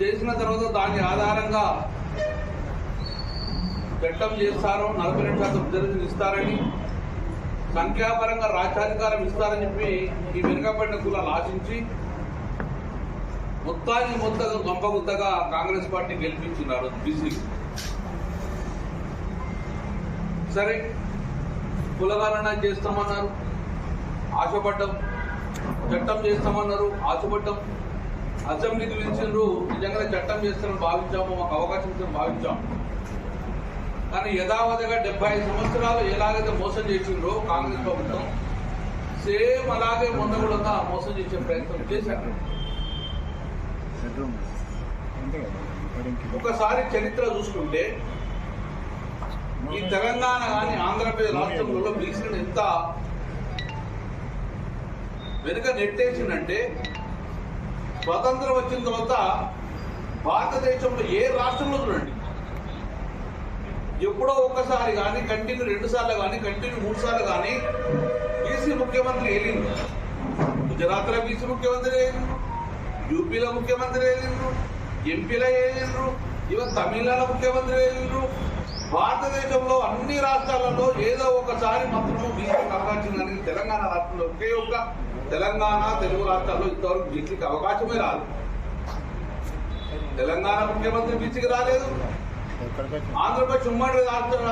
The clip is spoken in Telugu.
చేసిన తర్వాత దాని ఆధారంగా చట్టం చేస్తారు నలభై రెండు శాతం రిజర్వేషన్ ఇస్తారని సంఖ్యాపరంగా రాజ్యాధికారం ఇస్తారని చెప్పి ఈ వెనుకబడిన కులాలు ఆశించి మొత్తానికి మొత్తం గొంపగుత్తగా కాంగ్రెస్ పార్టీ గెలిపించినారు బీసీ. సరే కులగణన చేస్తామన్నారు ఆశపడ్డం చట్టం చేస్తామన్నారు ఆశపడ్డం. అసెంబ్లీకి పిలిచిండ్రు నిజంగా చట్టం చేస్తారని భావించాము మాకు అవకాశం ఇస్తారని భావించాము కానీ యథావధిగా డెబ్బై ఐదు సంవత్సరాలు ఎలాగైతే మోసం చేసిండ్రో కాంగ్రెస్ ప్రభుత్వం సేమ్ అలాగే మొన్న కూడా మోసం చేసే ప్రయత్నం చేశారు. ఒకసారి చరిత్ర చూసుకుంటే ఈ తెలంగాణ కానీ ఆంధ్రప్రదేశ్ రాష్ట్రంలో బీసీలను ఎంత వెనుక నెట్టేసిందంటే స్వతంత్రం వచ్చిన తర్వాత భారతదేశంలో ఏ రాష్ట్రంలో చూడండి. ఎప్పుడో ఒక్కసారి కానీ కంటిన్యూ రెండు సార్లు కానీ కంటిన్యూ మూడు సార్లు కానీ బీసీ ముఖ్యమంత్రి వెళ్ళింది గుజరాత్లో బీసీ ముఖ్యమంత్రి వెళ్ళిండ్రు యూపీలో ముఖ్యమంత్రి వెళ్ళిండ్రు ఎంపీలో వెళ్ళిండ్రు. ఈవెన్ తమిళనాడు ముఖ్యమంత్రి వెళ్ళిండ్రు. భారతదేశంలో అన్ని రాష్ట్రాలలో ఏదో ఒకసారి మాత్రము బీసీకి అవకాశం కానీ తెలంగాణ రాష్ట్రంలో ఒకే ఒక్క తెలంగాణ తెలుగు రాష్ట్రాల్లో ఇంతవరకు బీసీకి అవకాశమే రాదు. తెలంగాణ ముఖ్యమంత్రి బీసీకి రాలేదు. ఆంధ్రప్రదేశ్ ఉమ్మడి రాష్ట్రం